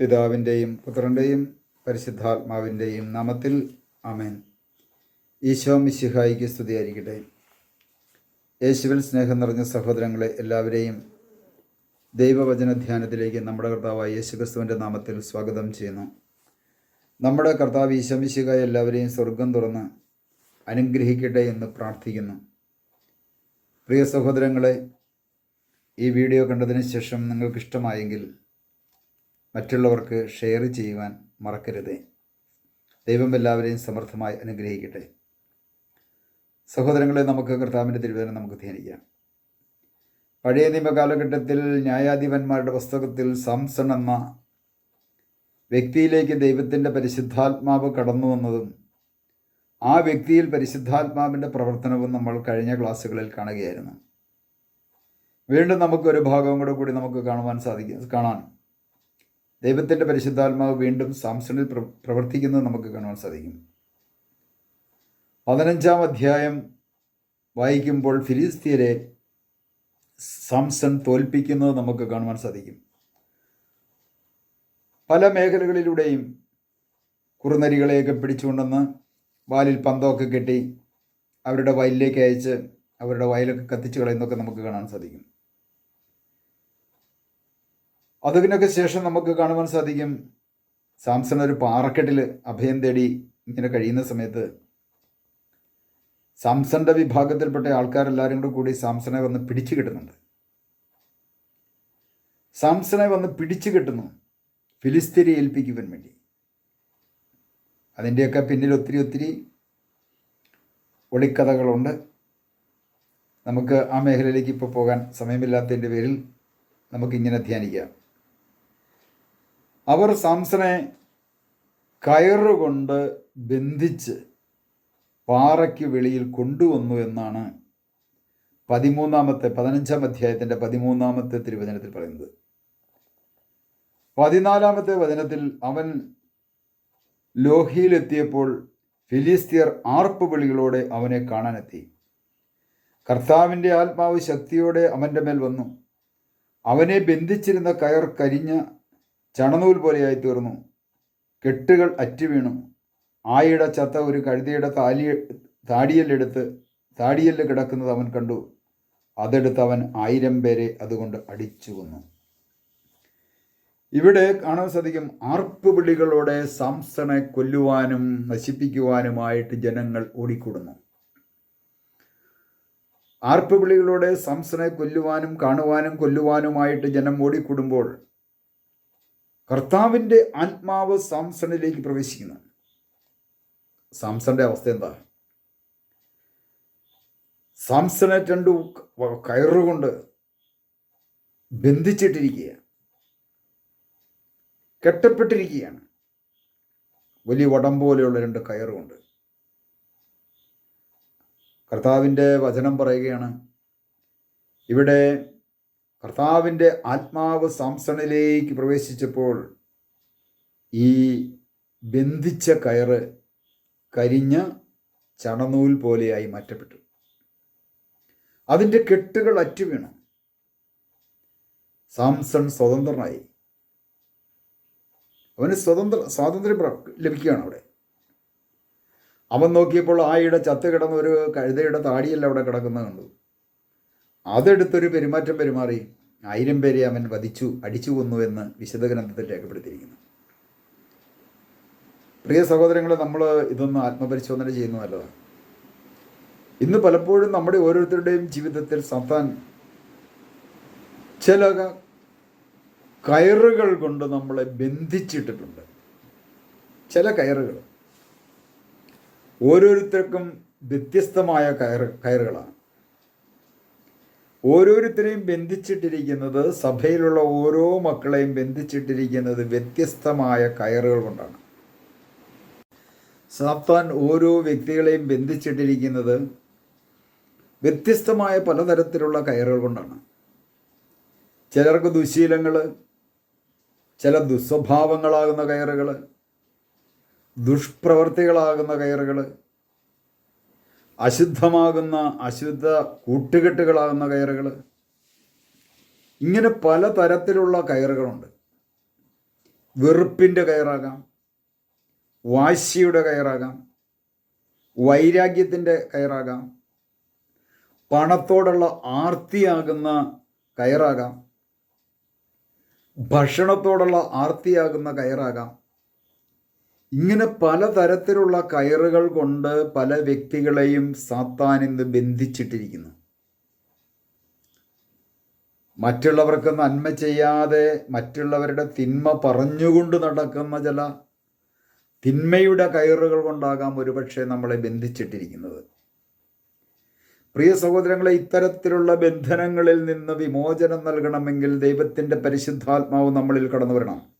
പിതാവിന്റെയും പുത്രന്റെയും പരിശുദ്ധാത്മാവിന്റെയും നാമത്തിൽ അമേൻ ഈശോ മിശിഹായിക്ക് സ്തുതിയായിരിക്കട്ടെ. യേശുവിൽ സ്നേഹം നിറഞ്ഞ സഹോദരങ്ങളെ എല്ലാവരെയും ദൈവവചന ധ്യാനത്തിലേക്ക് നമ്മുടെ കർത്താവായ യേശുക്രിസ്തുവിന്റെ നാമത്തിൽ സ്വാഗതം ചെയ്യുന്നു. നമ്മുടെ കർത്താവ് ഈശമിശിക എല്ലാവരെയും സ്വർഗം തുറന്ന് അനുഗ്രഹിക്കട്ടെ എന്ന് പ്രാർത്ഥിക്കുന്നു. പ്രിയ സഹോദരങ്ങളെ ഈ വീഡിയോ കണ്ടതിന് ശേഷം നിങ്ങൾക്ക് ഇഷ്ടമായെങ്കിൽ മറ്റുള്ളവർക്ക് ഷെയർ ചെയ്യുവാൻ മറക്കരുത്. ദൈവം എല്ലാവരെയും സമർത്ഥമായി അനുഗ്രഹിക്കട്ടെ. സഹോദരങ്ങളെ നമുക്ക് കർത്താവിന്റെ തിരുവേദന നമുക്ക് ധ്യാനിക്കാം. പഴയ നിയമ കാലഘട്ടത്തിൽ ന്യായാധിപന്മാരുടെ പുസ്തകത്തിൽ സാംസൺ എന്ന വ്യക്തിയിലേക്ക് ദൈവത്തിന്റെ പരിശുദ്ധാത്മാവ് കടന്നു വന്നതും ആ വ്യക്തിയിൽ പരിശുദ്ധാത്മാവിന്റെ പ്രവർത്തനവും നമ്മൾ കഴിഞ്ഞ ക്ലാസ്സുകളിൽ കാണുകയായിരുന്നു. വീണ്ടും നമുക്കൊരു ഭാഗം കൂടെ കൂടി നമുക്ക് കാണുവാൻ സാധിക്കും കാണാൻ ദൈവത്തിന്റെ പരിശുദ്ധാത്മാവ് വീണ്ടും സാംസണിൽ പ്ര പ്രവർത്തിക്കുന്നത് നമുക്ക് കാണുവാൻ സാധിക്കും. പതിനഞ്ചാം അധ്യായം വായിക്കുമ്പോൾ ഫിലിസ്തീനെ സാംസൺ തോൽപ്പിക്കുന്നത് നമുക്ക് കാണുവാൻ സാധിക്കും. പല മേഖലകളിലൂടെയും കുറുനരികളെയൊക്കെ പിടിച്ചുകൊണ്ടെന്ന് വാലിൽ പന്തമൊക്കെ കെട്ടി അവരുടെ വയലിലേക്ക് അയച്ച് അവരുടെ വയലൊക്കെ കത്തിച്ചു കളയുന്നതൊക്കെ നമുക്ക് കാണാൻ സാധിക്കും. അതിനൊക്കെ ശേഷം നമുക്ക് കാണുവാൻ സാധിക്കും. സാംസൺ ഒരു പാറക്കെട്ടിൽ അഭയം തേടി ഇങ്ങനെ കഴിയുന്ന സമയത്ത് സാംസന്റെ വിഭാഗത്തിൽപ്പെട്ട ആൾക്കാരെല്ലാവരും കൂടെ കൂടി സാംസനെ വന്ന് പിടിച്ചു കിട്ടുന്നുണ്ട്. സാംസനെ വന്ന് പിടിച്ചു കിട്ടുന്നു. ഫിലിസ്തീനെ ഏൽപ്പിക്കുവാൻ വേണ്ടി. അതിന്റെയൊക്കെ പിന്നിൽ ഒത്തിരി ഒത്തിരി ഒളിക്കഥകളുണ്ട്. നമുക്ക് ആ മേഖലയിലേക്ക് ഇപ്പോൾ പോകാൻ സമയമില്ലാത്തതിന്റെ പേരിൽ നമുക്കിങ്ങനെ ധ്യാനിക്കാം. അവർ സാംസനെ കയറുകൊണ്ട് ബന്ധിച്ച് പാറയ്ക്ക് വെളിയിൽ കൊണ്ടുവന്നു എന്നാണ് പതിമൂന്നാമത്തെ പതിനഞ്ചാം അധ്യായത്തിന്റെ പതിമൂന്നാമത്തെ തിരുവചനത്തിൽ പറയുന്നത്. പതിനാലാമത്തെ വചനത്തിൽ അവൻ ലോഹിയിലെത്തിയപ്പോൾ ഫിലിസ്തീയർ ആർപ്പ് വിളികളോടെ അവനെ കാണാനെത്തി. കർത്താവിന്റെ ആത്മാവ് ശക്തിയോടെ അവന്റെ മേൽ വന്നു. അവനെ ബന്ധിച്ചിരുന്ന കയർ കരിഞ്ഞ ചണനൂൽ പോലെയായി തീർന്നു കെട്ടുകൾ അറ്റുവീണു ആയിട ചത്ത ഒരു കഴുതയുടെ താലി താടിയല്ലെടുത്ത് താടിയല്ല് കിടക്കുന്നത് അവൻ കണ്ടു. അതെടുത്ത് അവൻ ആയിരം പേരെ അതുകൊണ്ട് അടിച്ചു കൊന്നു. ഇവിടെ കാണാൻ സാധിക്കും ആർപ്പ് വിളികളോടെ സാംസണെ കൊല്ലുവാനും നശിപ്പിക്കുവാനുമായിട്ട് ജനങ്ങൾ ഓടിക്കൂടുന്നു. ആർപ്പ് വിളികളോടെ സാംസണെ കൊല്ലുവാനും കാണുവാനും കൊല്ലുവാനുമായിട്ട് ജനം ഓടിക്കൂടുമ്പോൾ കർത്താവിന്റെ ആത്മാവ് സാംസണിലേക്ക് പ്രവേശിക്കുന്നു. സാംസന്റെ അവസ്ഥ എന്താ? സാംസനെ രണ്ടു കയറുകൊണ്ട് ബന്ധിച്ചിട്ടിരിക്കുക കെട്ടപ്പെട്ടിരിക്കുകയാണ്. വലിയ വടം പോലെയുള്ള രണ്ട് കയറുകൊണ്ട്. കർത്താവിന്റെ വചനം പറയുകയാണ് ഇവിടെ കർത്താവിന്റെ ആത്മാവ് സാംസണിലേക്ക് പ്രവേശിച്ചപ്പോൾ ഈ ബന്ധിച്ച കയറ് കരിഞ്ഞ ചണനൂൽ പോലെയായി മാറ്റപ്പെട്ടു. അതിന്റെ കെട്ടുകൾ അറ്റുവീണു സാംസൺ സ്വതന്ത്രനായി. അവന് സ്വതന്ത്ര സ്വാതന്ത്ര്യം ലഭിക്കുകയാണ് അവിടെ. അവൻ നോക്കിയപ്പോൾ ആയിടെ ചത്ത് കിടന്ന ഒരു കഴുതയുടെ താടിയല്ല അവിടെ കിടക്കുന്നത് കണ്ടു. അതെടുത്തൊരു പെരുമാറ്റം പെരുമാറി ആയിരം പേരെ അവൻ വധിച്ചു അടിച്ചു കൊന്നു എന്ന് വിശുദ്ധ ഗ്രന്ഥത്തിൽ രേഖപ്പെടുത്തിയിരിക്കുന്നു. പ്രിയ സഹോദരങ്ങളെ നമ്മൾ ഇതൊന്ന് ആത്മപരിശോധന ചെയ്യുന്ന നല്ലതാണ്. ഇന്ന് പലപ്പോഴും നമ്മുടെ ഓരോരുത്തരുടെയും ജീവിതത്തിൽ സത്താൻ ചില കയറുകൾ കൊണ്ട് നമ്മളെ ബന്ധിച്ചിട്ടിട്ടുണ്ട്. ചില കയറുകൾ. ഓരോരുത്തർക്കും വ്യത്യസ്തമായ കയറ് കയറുകളാണ്. ഓരോരുത്തരെയും ബന്ധിച്ചിട്ടിരിക്കുന്നത് സഭയിലുള്ള ഓരോ മക്കളെയും ബന്ധിച്ചിട്ടിരിക്കുന്നത് വ്യത്യസ്തമായ കയറുകൾ കൊണ്ടാണ്. സാത്താൻ ഓരോ വ്യക്തികളെയും ബന്ധിച്ചിട്ടിരിക്കുന്നത് വ്യത്യസ്തമായ പലതരത്തിലുള്ള കയറുകൾ കൊണ്ടാണ്. ചിലർക്ക് ദുശീലങ്ങൾ ചില ദുസ്വഭാവങ്ങളാകുന്ന കയറുകൾ ദുഷ്പ്രവർത്തികളാകുന്ന കയറുകൾ അശുദ്ധമാകുന്ന അശുദ്ധ കൂട്ടുകെട്ടുകളാകുന്ന കയറുകൾ. ഇങ്ങനെ പല തരത്തിലുള്ള കയറുകളുണ്ട്. വെറുപ്പിന്റെ കയറാകാം വാശിയുടെ കയറാകാം വൈരാഗ്യത്തിന്റെ കയറാകാം പണത്തോടുള്ള ആർത്തിയാകുന്ന കയറാകാം ഭക്ഷണത്തോടുള്ള ആർത്തിയാകുന്ന കയറാകാം. ഇങ്ങനെ പലതരത്തിലുള്ള കയറുകൾ കൊണ്ട് പല വ്യക്തികളെയും സാത്താൻ ഇന്ന് ബന്ധിച്ചിട്ടിരിക്കുന്നു. മറ്റുള്ളവർക്ക് നന്മ ചെയ്യാതെ മറ്റുള്ളവരുടെ തിന്മ പറഞ്ഞുകൊണ്ട് നടക്കുന്ന ചില തിന്മയുടെ കയറുകൾ കൊണ്ടാകാം ഒരുപക്ഷെ നമ്മളെ ബന്ധിച്ചിട്ടിരിക്കുന്നത്. പ്രിയ സഹോദരങ്ങളെ ഇത്തരത്തിലുള്ള ബന്ധനങ്ങളിൽ നിന്ന് വിമോചനം നൽകണമെങ്കിൽ ദൈവത്തിന്റെ പരിശുദ്ധാത്മാവ് നമ്മളിൽ കടന്നു വരണം.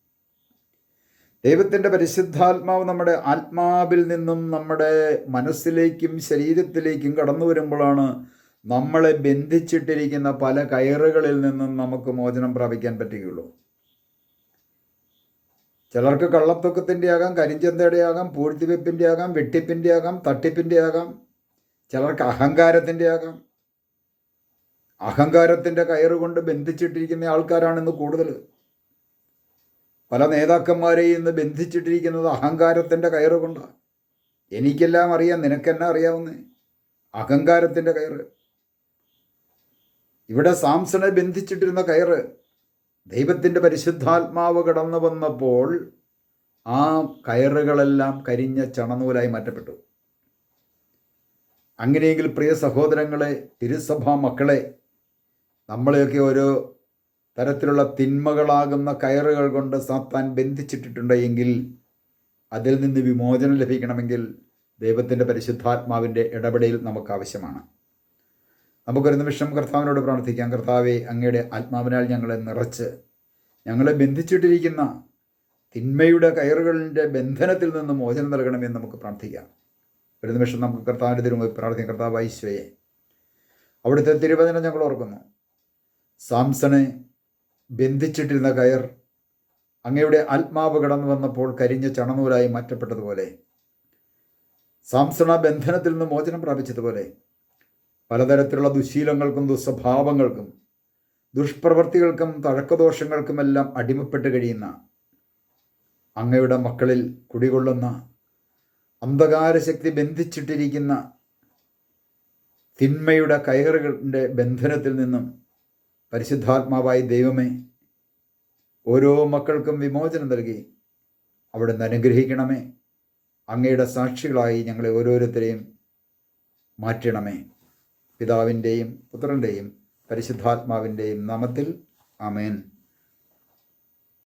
ദൈവത്തിന്റെ പരിശുദ്ധാത്മാവ് നമ്മുടെ ആത്മാവിൽ നിന്നും നമ്മുടെ മനസ്സിലേക്കും ശരീരത്തിലേക്കും കടന്നു വരുമ്പോഴാണ് നമ്മളെ ബന്ധിച്ചിട്ടിരിക്കുന്ന പല കയറുകളിൽ നിന്നും നമുക്ക് മോചനം പ്രാപിക്കാൻ പറ്റുകയുള്ളൂ. ചിലർക്ക് കള്ളത്തൊക്കത്തിന്റെ ആകാം കരിഞ്ചന്തയുടെ ആകാം പൂഴ്ത്തിവെപ്പിന്റെ ആകാം വെട്ടിപ്പിന്റെ ആകാം തട്ടിപ്പിന്റെ ആകാം. ചിലർക്ക് അഹങ്കാരത്തിന്റെ ആകാം. അഹങ്കാരത്തിന്റെ കയറുകൊണ്ട് ബന്ധിച്ചിട്ടിരിക്കുന്ന ആൾക്കാരാണിന്ന് കൂടുതൽ. പല നേതാക്കന്മാരെയും ഇന്ന് ബന്ധിച്ചിട്ടിരിക്കുന്നത് അഹങ്കാരത്തിന്റെ കയറുകൊണ്ടാണ് എനിക്കെല്ലാം അറിയാം നിനക്കെന്നെ അറിയാവുന്നേ. അഹങ്കാരത്തിന്റെ കയറ്. ഇവിടെ സാംസണെ ബന്ധിച്ചിട്ടിരുന്ന കയറ് ദൈവത്തിന്റെ പരിശുദ്ധാത്മാവ് കടന്നു വന്നപ്പോൾ ആ കയറുകളെല്ലാം കരിഞ്ഞ ചണനൂലായി മാറ്റപ്പെട്ടു. അങ്ങനെയെങ്കിൽ പ്രിയ സഹോദരങ്ങളെ തിരുസഭാ മക്കളെ നമ്മളെയൊക്കെ ഓരോ തരത്തിലുള്ള തിന്മകളാകുന്ന കയറുകൾ കൊണ്ട് സാത്താൻ ബന്ധിച്ചിട്ടിട്ടുണ്ട് എങ്കിൽ അതിൽ നിന്ന് വിമോചനം ലഭിക്കണമെങ്കിൽ ദൈവത്തിന്റെ പരിശുദ്ധാത്മാവിന്റെ ഇടപെടൽ നമുക്ക് ആവശ്യമാണ് നമുക്കൊരു നിമിഷം കർത്താവിനോട് പ്രാർത്ഥിക്കാം. കർത്താവെ അങ്ങയുടെ ആത്മാവിനാൽ ഞങ്ങളെ നിറച്ച് ഞങ്ങളെ ബന്ധിച്ചിട്ടിരിക്കുന്ന തിന്മയുടെ കയറുകളിന്റെ ബന്ധനത്തിൽ നിന്ന് മോചനം നൽകണമെന്ന് നമുക്ക് പ്രാർത്ഥിക്കാം. ഒരു നിമിഷം നമുക്ക് കർത്താവിന്റെ തിരുമുമ്പിൽ പ്രാർത്ഥിക്കാം. കർത്താവ് ഐശ്വയെ അവിടുത്തെ തിരുവചനം ഞങ്ങൾ ഓർക്കുന്നു. സാംസണെ ബന്ധിച്ചിട്ടിരുന്ന കയർ അങ്ങയുടെ ആത്മാവ് കടന്നു വന്നപ്പോൾ കരിഞ്ഞ ചണനൂലായി മാറ്റപ്പെട്ടതുപോലെ. സാംസണ ബന്ധനത്തിൽ നിന്ന് മോചനം പ്രാപിച്ചതുപോലെ. പലതരത്തിലുള്ള ദുശീലങ്ങൾക്കും ദുസ്വഭാവങ്ങൾക്കും ദുഷ്പ്രവൃത്തികൾക്കും തഴക്കദോഷങ്ങൾക്കുമെല്ലാം അടിമപ്പെട്ട് കഴിയുന്ന അങ്ങയുടെ മക്കളിൽ കുടികൊള്ളുന്ന അന്ധകാരശക്തി ബന്ധിച്ചിട്ടിരിക്കുന്ന തിന്മയുടെ കയറുകളുടെ ബന്ധനത്തിൽ നിന്നും പരിശുദ്ധാത്മാവായി ദൈവമേ ഓരോ മക്കൾക്കും വിമോചനം നൽകി അവിടെ നിന്ന് അനുഗ്രഹിക്കണമേ. അങ്ങയുടെ സാക്ഷികളായി ഞങ്ങളെ ഓരോരുത്തരെയും മാറ്റണമേ. പിതാവിന്റെയും പുത്രന്റെയും പരിശുദ്ധാത്മാവിന്റെയും നാമത്തിൽ ആമേൻ.